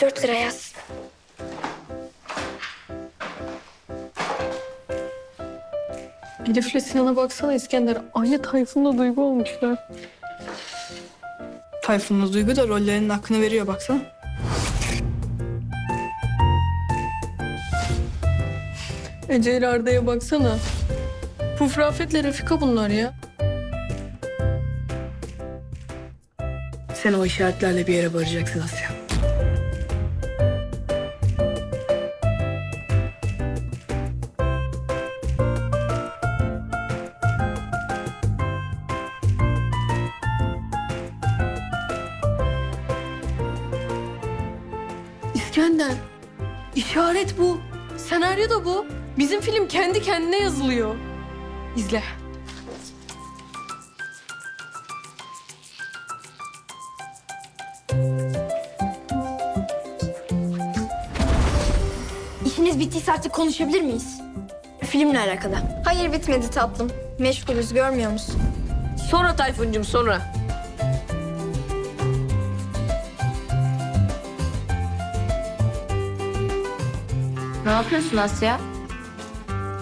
Dört lira yaz. Elif'le Sinan'a baksana İskender. Aynı Tayfun'la Duygu olmuşlar. Tayfun'la Duygu da rollerinin hakkını veriyor baksana. Ece ile Arda'ya baksana. Puf Rafet'le Refika bunlar ya. Sen o işaretlerle bir yere varacaksın Asya. İskender. işaret bu. Senaryo da bu. Bizim film kendi kendine yazılıyor. İzle. İşiniz bittiyse artık konuşabilir miyiz? Filmle alakalı. Hayır bitmedi tatlım. Meşgulüz görmüyor musun? Sonra Tayfun'cum sonra. Ne yapıyorsun Asya?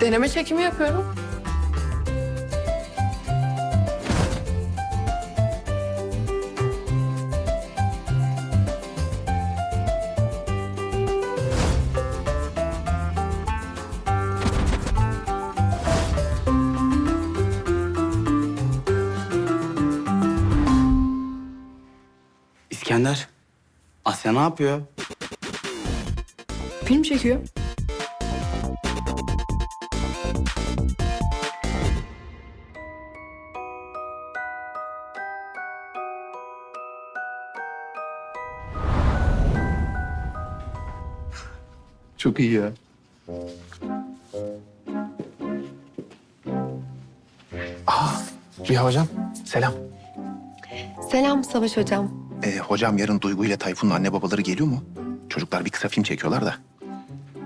Deneme çekimi yapıyorum. İskender, Asya ne yapıyor? Film çekiyor. Çok iyi ya. Aa, Rüya hocam, selam. Selam Savaş Hocam. Ee, hocam yarın Duygu ile Tayfun'un anne babaları geliyor mu? Çocuklar bir kısa film çekiyorlar da.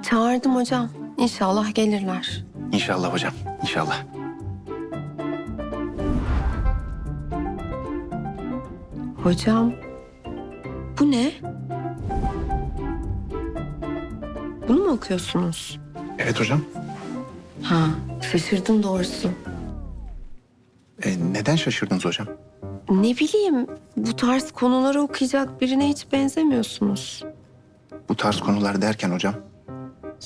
Çağırdım hocam. İnşallah gelirler. İnşallah hocam, inşallah. Hocam, bu ne? Bunu mu okuyorsunuz? Evet hocam. Ha, şaşırdım doğrusu. Ee, neden şaşırdınız hocam? Ne bileyim, bu tarz konuları okuyacak birine hiç benzemiyorsunuz. Bu tarz konular derken hocam.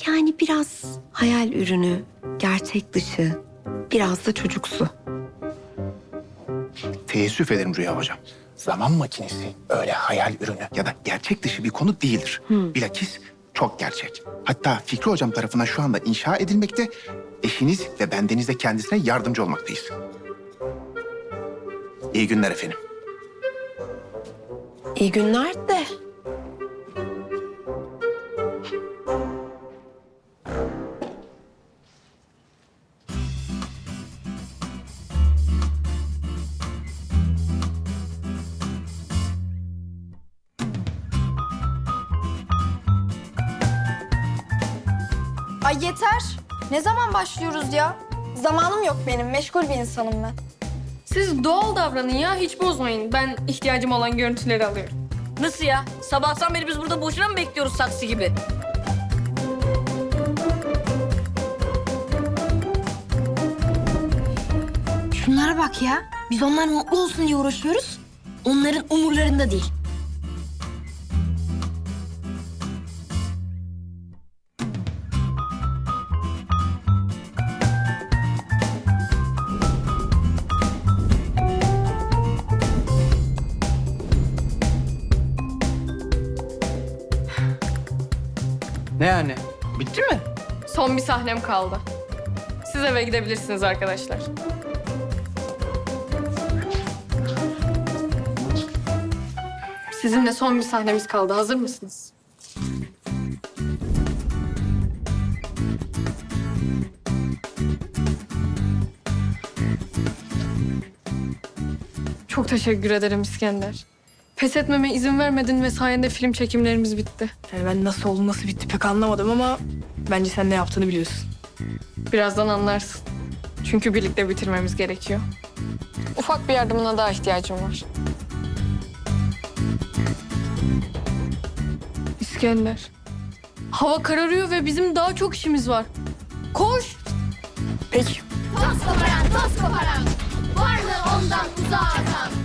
Yani biraz hayal ürünü, gerçek dışı, biraz da çocuksu. Teessüf ederim Rüya hocam. Zaman makinesi öyle hayal ürünü ya da gerçek dışı bir konu değildir. Bilakis çok gerçek. Hatta Fikri hocam tarafından şu anda inşa edilmekte. Eşiniz ve bendeniz de kendisine yardımcı olmaktayız. İyi günler efendim. İyi günler de. Ay yeter. Ne zaman başlıyoruz ya? Zamanım yok benim. Meşgul bir insanım ben. Siz doğal davranın ya. Hiç bozmayın. Ben ihtiyacım olan görüntüleri alıyorum. Nasıl ya? Sabahtan beri biz burada boşuna mı bekliyoruz saksı gibi? Şunlara bak ya. Biz onlar mutlu olsun diye uğraşıyoruz. Onların umurlarında değil. Ne yani? Bitti mi? Son bir sahnem kaldı. Siz eve gidebilirsiniz arkadaşlar. Sizinle son bir sahnemiz kaldı. Hazır mısınız? Çok teşekkür ederim İskender. Pes etmeme izin vermedin ve sayende film çekimlerimiz bitti. Yani ben nasıl oldu, nasıl bitti pek anlamadım ama bence sen ne yaptığını biliyorsun. Birazdan anlarsın. Çünkü birlikte bitirmemiz gerekiyor. Ufak bir yardımına daha ihtiyacım var. İskender. Hava kararıyor ve bizim daha çok işimiz var. Koş. Peki. Toz koparan, toz koparan. Varlığı ondan uzağa atan.